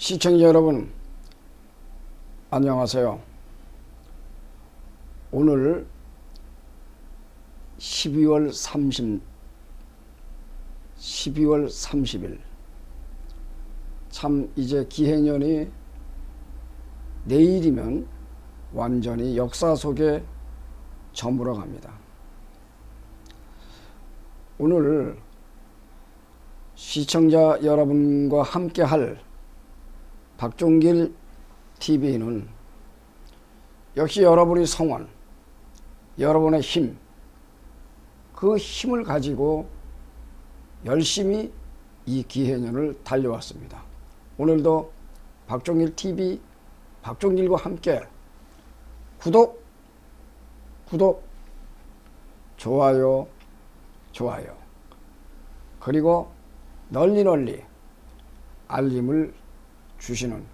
시청자 여러분 안녕하세요. 오늘 12월 30 12월 30일 참 이제 기해년이 내일이면 완전히 역사 속에 저물어 갑니다. 오늘 시청자 여러분과 함께 할 박종길 TV는 역시 여러분의 성원, 여러분의 힘, 그 힘을 가지고 열심히 이 기해년을 달려왔습니다. 오늘도 박종길 TV, 박종길과 함께 구독, 구독, 좋아요, 좋아요. 그리고 널리 널리 알림을 주시는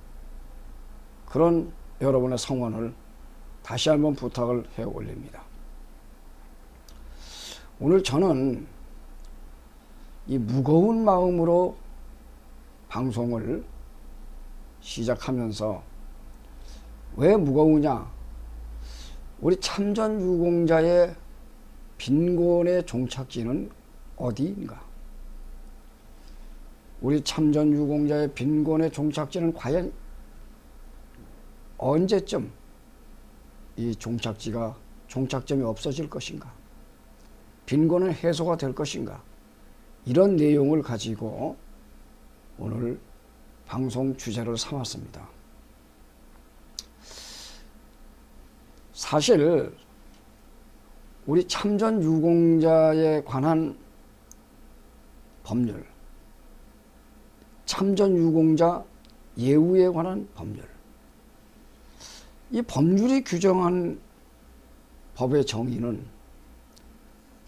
그런 여러분의 성원을 다시 한번 부탁을 해 올립니다. 오늘 저는 이 무거운 마음으로 방송을 시작하면서 왜 무거우냐? 우리 참전 유공자의 빈곤의 종착지는 어디인가? 우리 참전 유공자의 빈곤의 종착지는 과연 언제쯤 이 종착지가 종착점이 없어질 것인가? 빈곤은 해소가 될 것인가? 이런 내용을 가지고 오늘 방송 주제를 삼았습니다. 사실 우리 참전 유공자에 관한 법률, 참전 유공자 예우에 관한 법률, 이 법률이 규정한 법의 정의는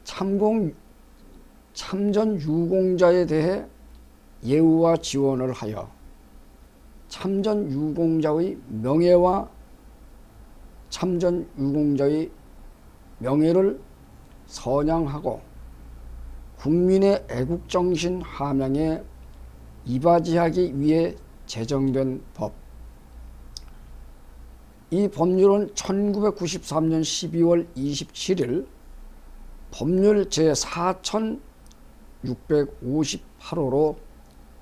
참공 참전 유공자에 대해 예우와 지원을 하여 참전 유공자의 명예와 참전 유공자의 명예를 선양하고 국민의 애국정신 함양에 이바지하기 위해 제정된 법. 이 법률은 1993년 12월 27일 법률 제4658호로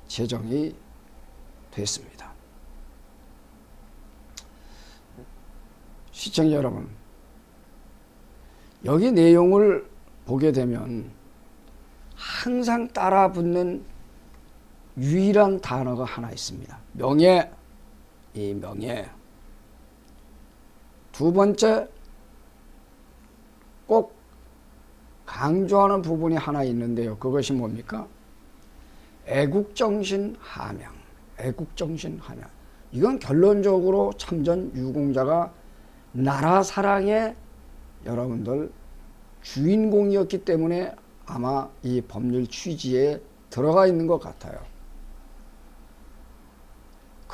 제정이 됐습니다. 시청자 여러분, 여기 내용을 보게 되면 항상 따라 붙는 유일한 단어가 하나 있습니다. 명예, 이 명예. 두 번째, 꼭 강조하는 부분이 하나 있는데요. 그것이 뭡니까? 애국정신 함양. 애국정신 함양. 이건 결론적으로 참전 유공자가 나라 사랑의 여러분들 주인공이었기 때문에 아마 이 법률 취지에 들어가 있는 것 같아요.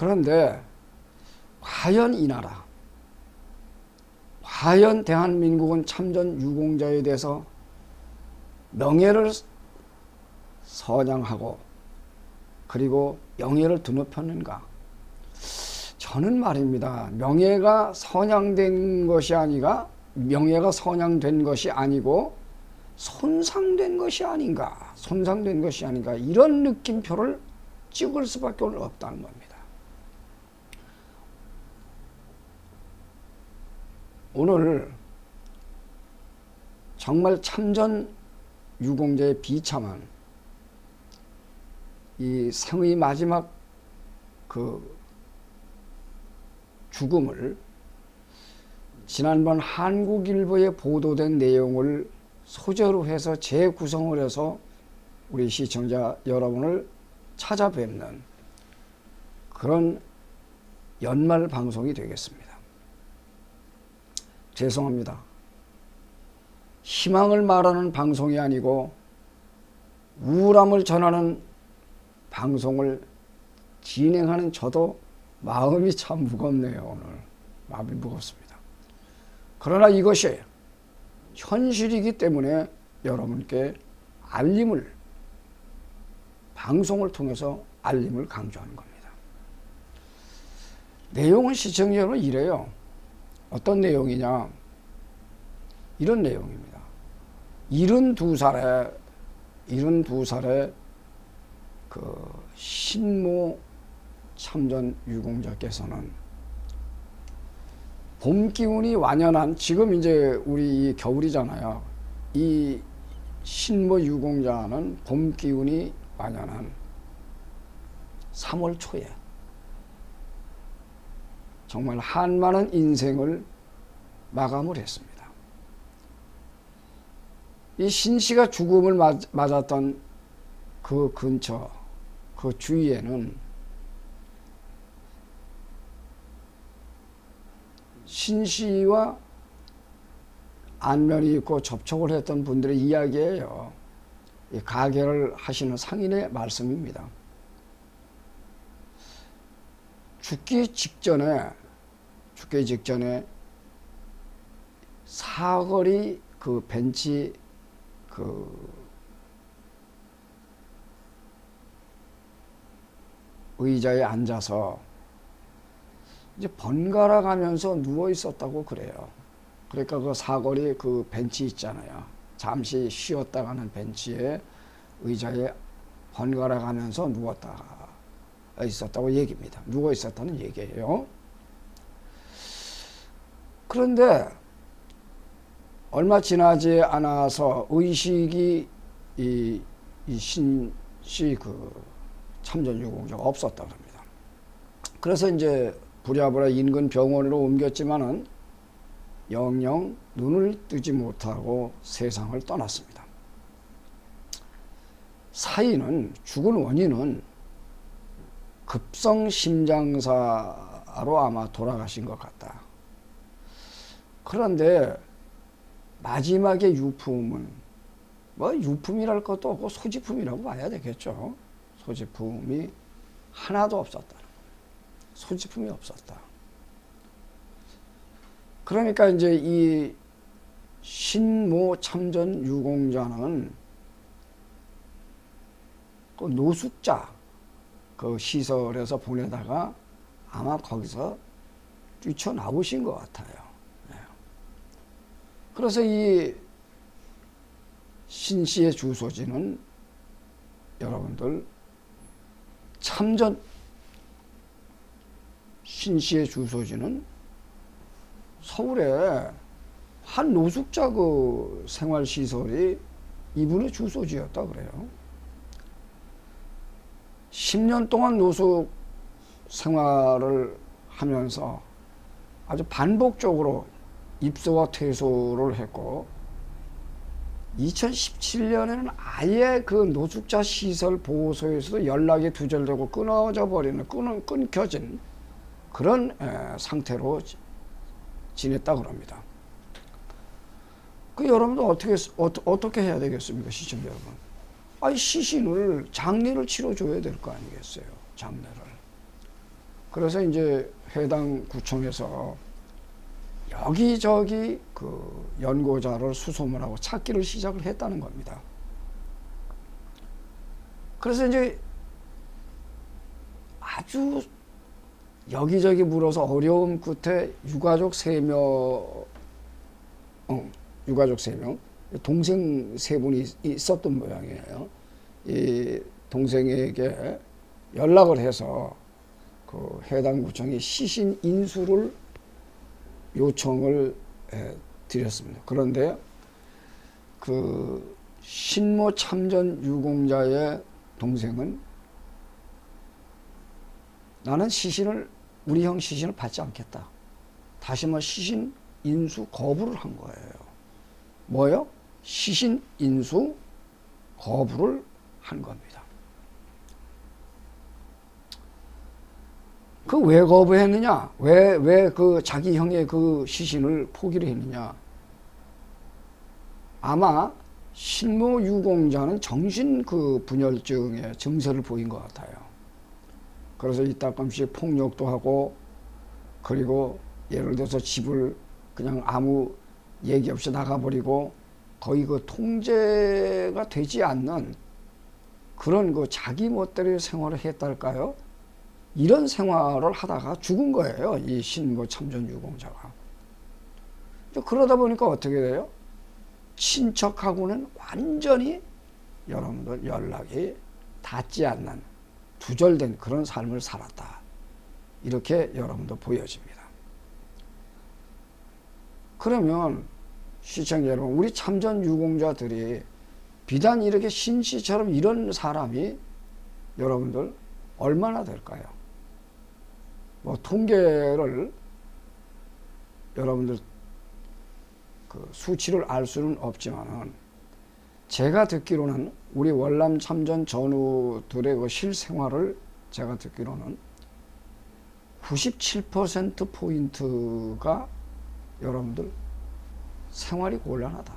그런데 과연 이 나라, 과연 대한민국은 참전 유공자에 대해서 명예를 선양하고 그리고 영예를 드높였는가? 저는 말입니다. 명예가 선양된 것이 아니가 명예가 선양된 것이 아니고 손상된 것이 아닌가, 손상된 것이 아닌가 이런 느낌표를 찍을 수밖에 없다는 겁니다. 오늘 정말 참전 유공자의 비참한 이 생의 마지막 그 죽음을 지난번 한국일보에 보도된 내용을 소재로 해서 재구성을 해서 우리 시청자 여러분을 찾아뵙는 그런 연말 방송이 되겠습니다. 죄송합니다. 희망을 말하는 방송이 아니고 우울함을 전하는 방송을 진행하는 저도 마음이 참 무겁네요, 오늘. 마음이 무겁습니다. 그러나 이것이 현실이기 때문에 여러분께 알림을, 방송을 통해서 알림을 강조하는 겁니다. 내용은 시청자는 이래요. 어떤 내용이냐? 이런 내용입니다. 72살에 72살에 그 신모 참전 유공자께서는 봄 기운이 완연한 지금 이제 우리 이 겨울이잖아요. 이 신모 유공자는 봄 기운이 완연한 3월 초에 정말 한 많은 인생을 마감을 했습니다. 이 신씨가 죽음을 맞, 맞았던 그 근처, 그 주위에는 신씨와 안면이 있고 접촉을 했던 분들의 이야기예요. 이 가결을 하시는 상인의 말씀입니다. 죽기 직전에 죽기 직전에 사거리 그 벤치 그 의자에 앉아서 이제 번갈아 가면서 누워 있었다고 그래요. 그러니까 그 사거리 그 벤치 있잖아요. 잠시 쉬었다 가는 벤치에 의자에 번갈아 가면서 누웠다가 있었다고 얘기입니다. 누워 있었다는 얘기예요. 그런데 얼마 지나지 않아서 의식이 이, 이 신씨 그 참전 유공자가 없었다 그럽니다. 그래서 이제 부랴부랴 인근 병원으로 옮겼지만은 영영 눈을 뜨지 못하고 세상을 떠났습니다. 사인은 죽은 원인은 급성 심장사로 아마 돌아가신 것 같다. 그런데 마지막에 유품은 뭐 유품이랄 것도 없고 소지품이라고 봐야 되겠죠. 소지품이 하나도 없었다. 소지품이 없었다. 그러니까 이제 이 신모 참전 유공자는 그 노숙자 그 시설에서 보내다가 아마 거기서 뛰쳐나오신 것 같아요. 네. 그래서 이 신씨의 주소지는 여러분들 참전 신씨의 주소지는 서울에 한 노숙자 그 생활시설이 이분의 주소지였다 그래요. 10년 동안 노숙 생활을 하면서 아주 반복적으로 입소와 퇴소를 했고 2017년에는 아예 그 노숙자 시설 보호소에서도 연락이 두절되고 끊어져 버리는 끊, 끊겨진 그런 에, 상태로 지- 지냈다 그럽니다. 그 여러분도 어떻게 어, 어떻게 해야 되겠습니까, 시청자 여러분? 아니 시신을 장례를 치러줘야 될 거 아니겠어요, 장례를. 그래서 이제 해당 구청에서 여기저기 그 연고자를 수소문 하고 찾기를 시작을 했다는 겁니다. 그래서 이제 아주 여기저기 물어서 어려움 끝에 유가족 세 명, 어, 유가족 세 명, 동생 세 분이 있- 있었던 모양이에요. 이 동생에게 연락을 해서 그 해당 구청이 시신 인수를 요청을 에, 드렸습니다. 그런데 그 신모 참전 유공자의 동생은 나는 시신을 우리 형 시신을 받지 않겠다. 다시 말해 시신 인수 거부를 한 거예요. 뭐요? 시신 인수 거부를 한 겁니다. 그 왜 거부했느냐? 왜, 왜 그 자기 형의 그 시신을 포기를 했느냐? 아마 신모 유공자는 정신 그 분열증의 증세를 보인 것 같아요. 그래서 이따금씩 폭력도 하고 그리고 예를 들어서 집을 그냥 아무 얘기 없이 나가버리고 거의 그 통제가 되지 않는 그런 그 자기 멋대로 생활을 했달까요? 이런 생활을 하다가 죽은 거예요. 이 신고 참전 유공자가. 그러다 보니까 어떻게 돼요? 친척하고는 완전히 여러분들 연락이 닿지 않는 두절된 그런 삶을 살았다. 이렇게 여러분도 보여집니다. 그러면 시청자 여러분, 우리 참전 유공자들이 비단 이렇게 신씨처럼 이런 사람이 여러분들 얼마나 될까요? 뭐 통계를 여러분들 그 수치를 알 수는 없지만은 제가 듣기로는 우리 월남 참전 전우들의 그 실생활을 제가 듣기로는 97% 포인트가 여러분들 생활이 곤란하다.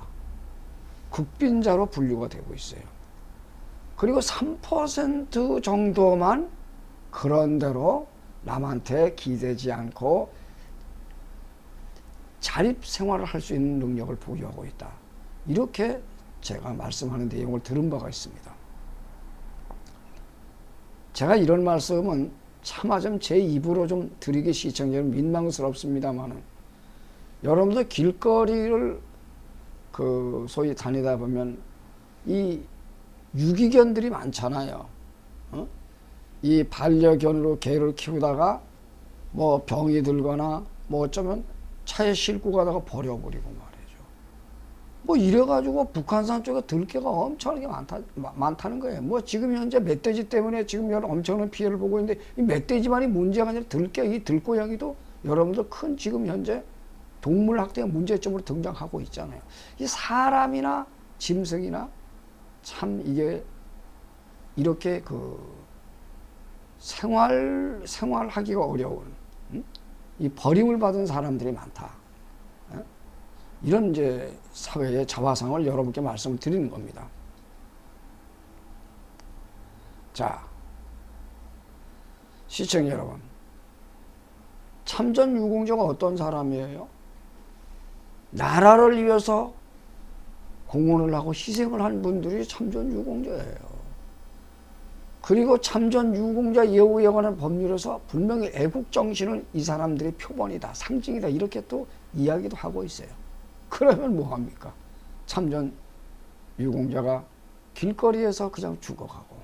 극빈자로 분류가 되고 있어요. 그리고 3% 정도만 그런대로 남한테 기대지 않고 자립 생활을 할 수 있는 능력을 보유하고 있다. 이렇게 제가 말씀하는 내용을 들은 바가 있습니다. 제가 이런 말씀은 차마 좀 제 입으로 좀 드리기 시청자는 민망스럽습니다만은 여러분들 길거리를 그 소위 다니다 보면 이 유기견들이 많잖아요. 어? 이 반려견으로 개를 키우다가 뭐 병이 들거나 뭐 어쩌면 차에 싣고 가다가 버려버리고 말이죠. 뭐 이래가지고 북한산 쪽에 들개가 엄청나게 많다, 많다는 거예요. 뭐 지금 현재 멧돼지 때문에 지금 엄청난 피해를 보고 있는데 이 멧돼지만이 문제가 아니라 들개, 이 들고양이도 여러분들 큰 지금 현재 동물 학대가 문제점으로 등장하고 있잖아요. 이 사람이나 짐승이나 참 이게 이렇게 그 생활 생활하기가 어려운 음? 이 버림을 받은 사람들이 많다. 어? 이런 이제 사회의 자화상을 여러분께 말씀을 드리는 겁니다. 자, 시청 여러분, 참전 유공자가 어떤 사람이에요? 나라를 위해서 공헌을 하고 희생을 한 분들이 참전 유공자예요. 그리고 참전 유공자 예우에 관한 법률에서 분명히 애국 정신은 이 사람들의 표본이다, 상징이다 이렇게 또 이야기도 하고 있어요. 그러면 뭐 합니까? 참전 유공자가 길거리에서 그냥 죽어가고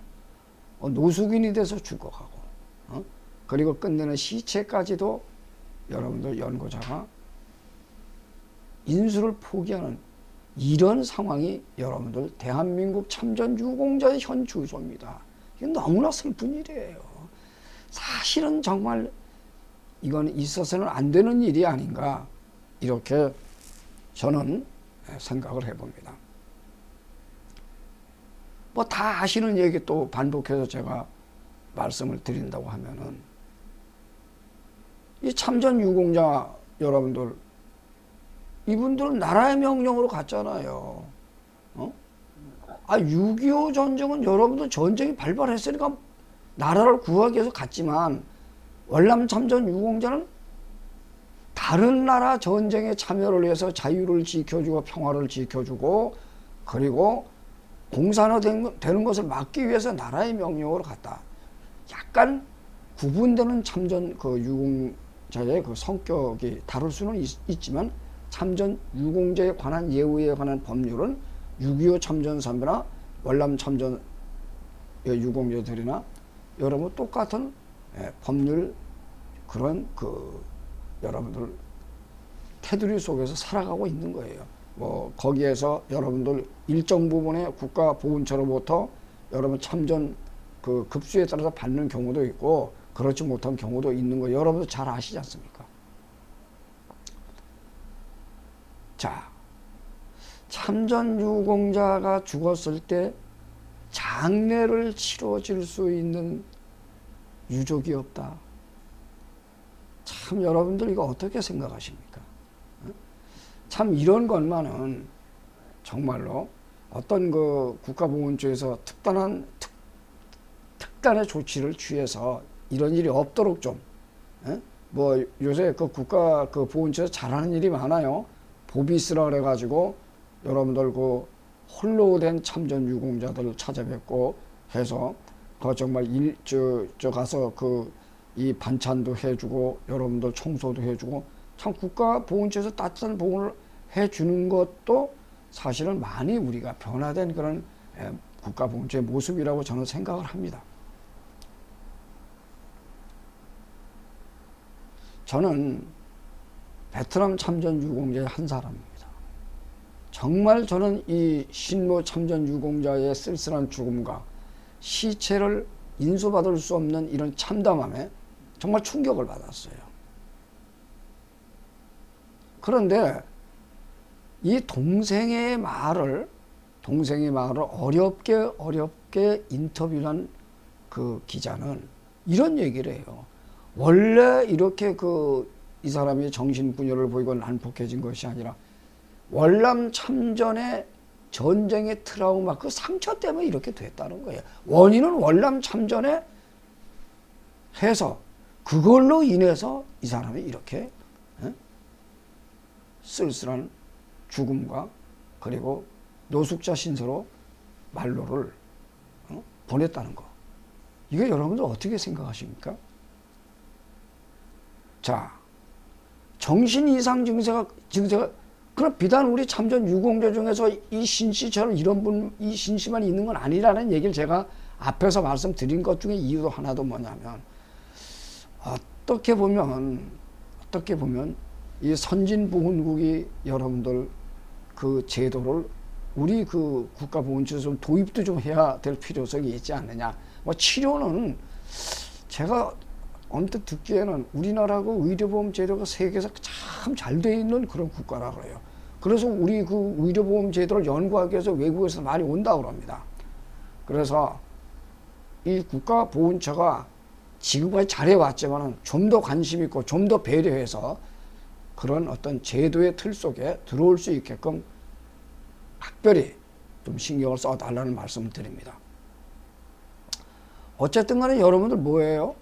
어, 노숙인이 돼서 죽어가고 어? 그리고 끝내는 시체까지도 여러분들 연구자가 인수를 포기하는 이런 상황이 여러분들 대한민국 참전 유공자의 현 주소입니다. 이건 너무나 슬픈 일이에요. 사실은 정말 이건 있어서는 안 되는 일이 아닌가 이렇게 저는 생각을 해봅니다. 뭐 다 아시는 얘기 또 반복해서 제가 말씀을 드린다고 하면은 이 참전 유공자 여러분들 이분들은 나라의 명령으로 갔잖아요. 어? 아, 6.25 전쟁은 여러분들 전쟁이 발발했으니까 나라를 구하기 위해서 갔지만 월남 참전 유공자는 다른 나라 전쟁에 참여를 해서 자유를 지켜주고 평화를 지켜주고 그리고 공산화되는 것을 막기 위해서 나라의 명령으로 갔다. 약간 구분되는 참전 그 유공자의 그 성격이 다를 수는 있, 있지만 참전 유공자에 관한 예우에 관한 법률은 6.25 참전 선배나 월남 참전 유공자들이나 여러분 똑같은 예, 법률 그런 그 여러분들 테두리 속에서 살아가고 있는 거예요. 뭐 거기에서 여러분들 일정 부분의 국가 보훈처로부터 여러분 참전 그 급수에 따라서 받는 경우도 있고 그렇지 못한 경우도 있는 거 여러분도 잘 아시지 않습니까? 자, 참전 유공자가 죽었을 때 장례를 치러질 수 있는 유족이 없다. 참 여러분들 이거 어떻게 생각하십니까? 어? 참 이런 것만은 정말로 어떤 그 국가보훈처에서 특단한 특, 특단의 조치를 취해서 이런 일이 없도록 좀, 에? 뭐 요새 그 국가 그 보훈처에서 잘하는 일이 많아요. 보비스라 그래가지고 여러분들 그 홀로 된 참전 유공자들을 찾아뵙고 해서 그 정말 일, 저, 저 가서 그 이 반찬도 해주고 여러분들 청소도 해주고 참 국가 보훈처에서 따뜻한 보훈을 해주는 것도 사실은 많이 우리가 변화된 그런 에, 국가 보훈처의 모습이라고 저는 생각을 합니다. 저는 베트남 참전 유공자의 한 사람입니다. 정말 저는 이 신모 참전 유공자의 쓸쓸한 죽음과 시체를 인수받을 수 없는 이런 참담함에 정말 충격을 받았어요. 그런데 이 동생의 말을 동생의 말을 어렵게 어렵게 인터뷰한 그 기자는 이런 얘기를 해요. 원래 이렇게 그 이 사람이 정신분열을 보이고 난폭해진 것이 아니라 월남 참전의 전쟁의 트라우마 그 상처 때문에 이렇게 됐다는 거예요. 원인은 월남 참전에 해서 그걸로 인해서 이 사람이 이렇게 에? 쓸쓸한 죽음과 그리고 노숙자 신세로 말로를 어? 보냈다는 거. 이거 여러분들 어떻게 생각하십니까? 자, 정신 이상 증세가 증세가 그럼 비단 우리 참전 유공자 중에서 이 신씨처럼 이런 분, 이 신씨만 있는 건 아니라는 얘기를 제가 앞에서 말씀드린 것 중에 이유도 하나도 뭐냐면 어떻게 보면 어떻게 보면 이 선진보훈국이 여러분들 그 제도를 우리 그 국가보훈처에서 좀 도입도 좀 해야 될 필요성이 있지 않느냐. 뭐 치료는 제가 언뜻 듣기에는 우리나라고 의료보험 제도가 세계에서 참 잘 돼 있는 그런 국가라 그래요. 그래서 우리 그 의료보험 제도를 연구하기 위해서 외국에서 많이 온다 그럽니다. 그래서 이 국가보훈처가 지금까지 잘해왔지만은 좀더 관심 있고 좀 더 배려해서 그런 어떤 제도의 틀 속에 들어올 수 있게끔 특별히 좀 신경을 써달라는 말씀을 드립니다. 어쨌든 간에 여러분들 뭐예요?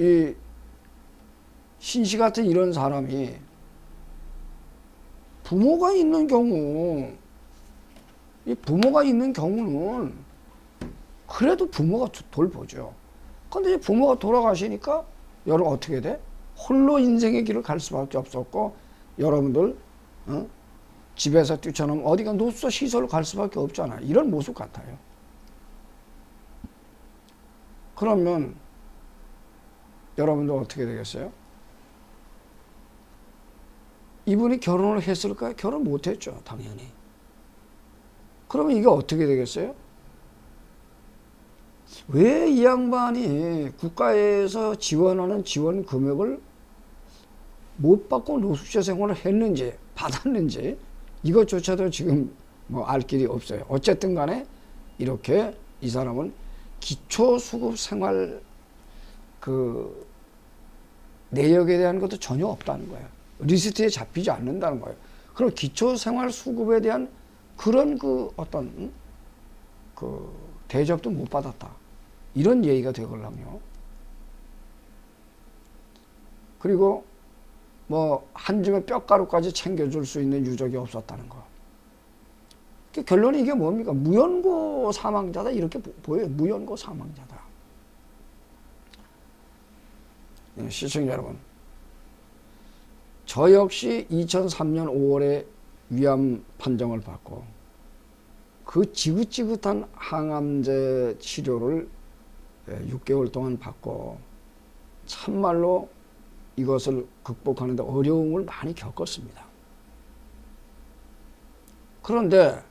이 신씨 같은 이런 사람이 부모가 있는 경우 이 부모가 있는 경우는 그래도 부모가 돌보죠. 근데 부모가 돌아가시니까 여러분 어떻게 돼? 홀로 인생의 길을 갈 수밖에 없었고 여러분들 어? 집에서 뛰쳐나면 어디가 노숙자 시설을 갈 수밖에 없잖아. 이런 모습 같아요. 그러면 여러분들 어떻게 되겠어요? 이분이 결혼을 했을까요? 결혼 못했죠, 당연히. 그러면 이게 어떻게 되겠어요? 왜 이 양반이 국가에서 지원하는 지원 금액을 못 받고 노숙자 생활을 했는지 받았는지 이것조차도 지금 뭐 알 길이 없어요. 어쨌든 간에 이렇게 이 사람은 기초수급 생활 그 내역에 대한 것도 전혀 없다는 거예요. 리스트에 잡히지 않는다는 거예요. 그럼 기초생활 수급에 대한 그런 그 어떤 그 대접도 못 받았다. 이런 얘기가 되걸랑요. 그리고 뭐 한 줌의 뼈가루까지 챙겨줄 수 있는 유족이 없었다는 거. 그 결론이 이게 뭡니까? 무연고 사망자다 이렇게 보여요. 무연고 사망자다. 예, 시청자 여러분, 저 역시 2003년 5월에 위암 판정을 받고 그 지긋지긋한 항암제 치료를 6개월 예, 동안 받고 참말로 이것을 극복하는데 어려움을 많이 겪었습니다. 그런데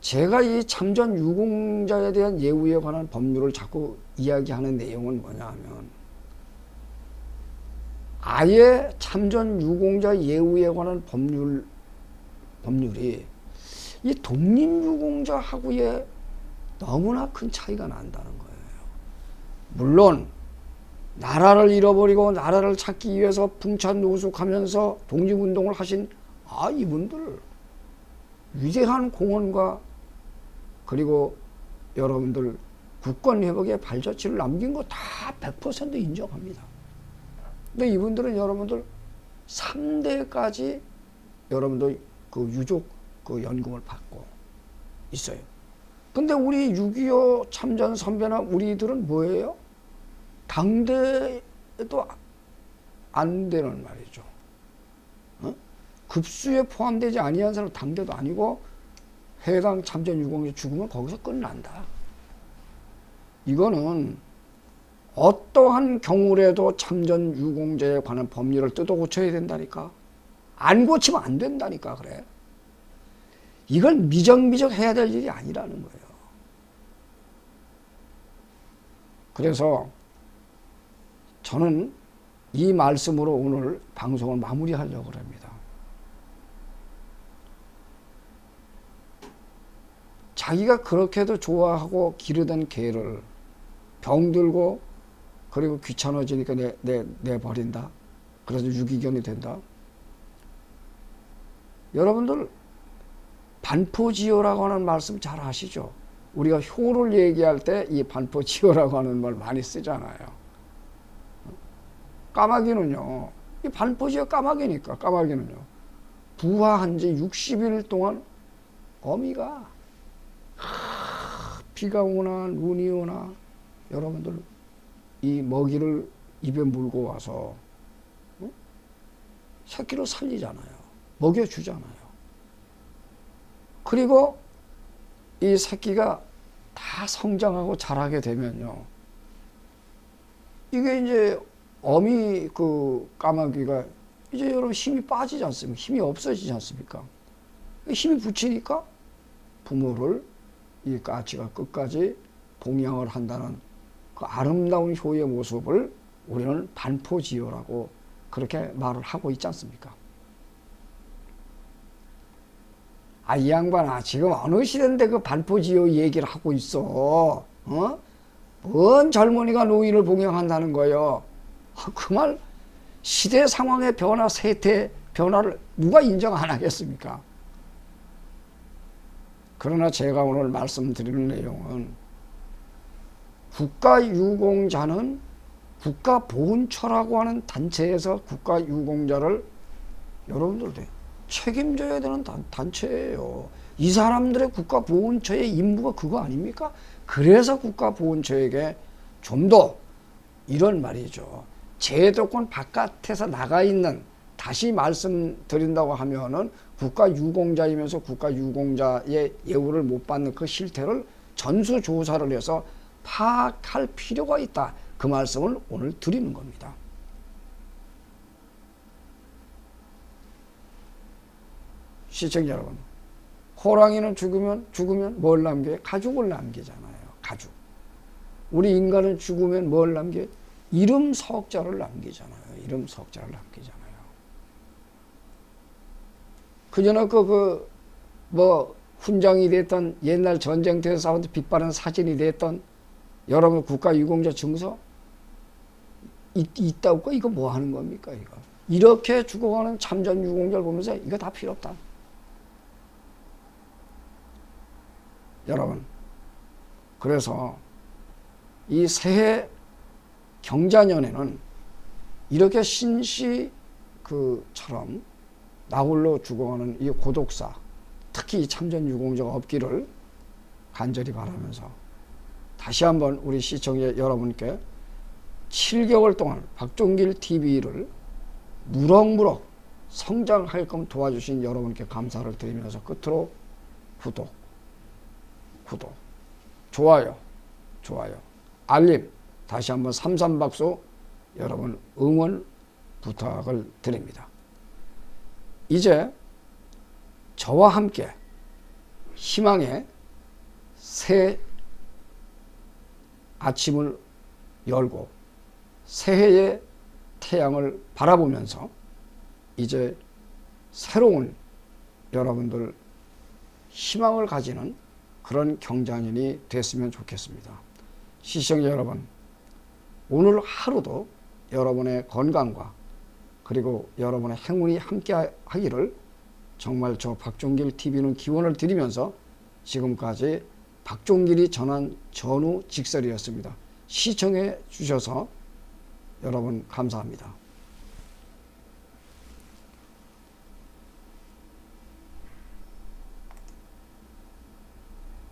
제가 이 참전 유공자에 대한 예우에 관한 법률을 자꾸 이야기하는 내용은 뭐냐 하면 아예 참전 유공자 예우에 관한 법률 법률이 이 독립 유공자하고의 너무나 큰 차이가 난다는 거예요. 물론 나라를 잃어버리고 나라를 찾기 위해서 풍찬 노숙하면서 독립운동을 하신 아 이분들 위대한 공헌과 그리고 여러분들 국권 회복의 발자취를 남긴 거 다 100% 인정합니다. 근데 이분들은 여러분들 3대까지 여러분들 그 유족 그 연금을 받고 있어요. 근데 우리 6.25 참전 선배나 우리들은 뭐예요? 당대도 안 되는 말이죠. 어? 급수에 포함되지 아니한 사람 당대도 아니고 해당 참전 유공자 죽으면 거기서 끝난다. 이거는 어떠한 경우라도 참전 유공자에 관한 법률을 뜯어 고쳐야 된다니까. 안 고치면 안 된다니까 그래. 이걸 미적미적 해야 될 일이 아니라는 거예요. 그래서 저는 이 말씀으로 오늘 방송을 마무리하려고 합니다. 자기가 그렇게도 좋아하고 기르던 개를 병들고 그리고 귀찮아지니까 내, 내, 내버린다. 그래서 유기견이 된다. 여러분들 반포지효라고 하는 말씀 잘 아시죠? 우리가 효를 얘기할 때 이 반포지효라고 하는 말 많이 쓰잖아요. 까마귀는요. 이 반포지효 까마귀니까 까마귀는요. 부화한 지 60일 동안 어미가 하, 비가 오나 눈이 오나 여러분들 이 먹이를 입에 물고 와서 어? 새끼를 살리잖아요. 먹여주잖아요. 그리고 이 새끼가 다 성장하고 자라게 되면요. 이게 이제 어미 그 까마귀가 이제 여러분 힘이 빠지지 않습니까? 힘이 없어지지 않습니까? 힘이 붙이니까 부모를 이 까치가 끝까지 봉양을 한다는 그 아름다운 효의 모습을 우리는 반포지효라고 그렇게 말을 하고 있지 않습니까? 아, 이 양반아, 지금 어느 시대인데 그 반포지효 얘기를 하고 있어. 어? 뭔 젊은이가 노인을 봉양한다는 거예요. 아, 그말 시대 상황의 변화, 세태 변화를 누가 인정 안 하겠습니까? 그러나 제가 오늘 말씀드리는 내용은 국가유공자는 국가보훈처라고 하는 단체에서 국가유공자를 여러분들 책임져야 되는 단, 단체예요. 이 사람들의 국가보훈처의 임무가 그거 아닙니까? 그래서 국가보훈처에게 좀 더 이런 말이죠. 제도권 바깥에서 나가 있는 다시 말씀드린다고 하면은 국가유공자이면서 국가유공자의 예우를 못 받는 그 실태를 전수조사를 해서 파악할 필요가 있다. 그 말씀을 오늘 드리는 겁니다. 시청자 여러분, 호랑이는 죽으면 죽으면 뭘 남겨요? 가죽을 남기잖아요. 가죽. 우리 인간은 죽으면 뭘 남겨요? 이름 석자를 남기잖아요. 이름 석자를 남기잖아요. 그저나 그, 그, 뭐, 훈장이 됐던 옛날 전쟁터에서 빛바른 사진이 됐던 여러분 국가 유공자 증서 있, 있다고 이거 뭐 하는 겁니까 이거? 이렇게 죽어가는 참전 유공자를 보면서 이거 다 필요 없다. 여러분 그래서 이 새해 경자년에는 이렇게 신시 그처럼 나홀로 죽어가는 이 고독사 특히 이 참전 유공자가 없기를 간절히 바라면서 다시 한번 우리 시청자 여러분께 7개월 동안 박종길 TV를 무럭무럭 성장할끔 도와주신 여러분께 감사를 드리면서 끝으로 구독, 구독, 좋아요, 좋아요, 알림, 다시 한번 삼삼박수. 여러분 응원 부탁을 드립니다. 이제 저와 함께 희망의 새 아침을 열고 새해의 태양을 바라보면서 이제 새로운 여러분들 희망을 가지는 그런 경장인이 됐으면 좋겠습니다. 시청자 여러분, 오늘 하루도 여러분의 건강과 그리고 여러분의 행운이 함께 하기를 정말 저 박종길 TV는 기원을 드리면서 지금까지 박종길이 전한 전후 직설이었습니다. 시청해 주셔서 여러분 감사합니다.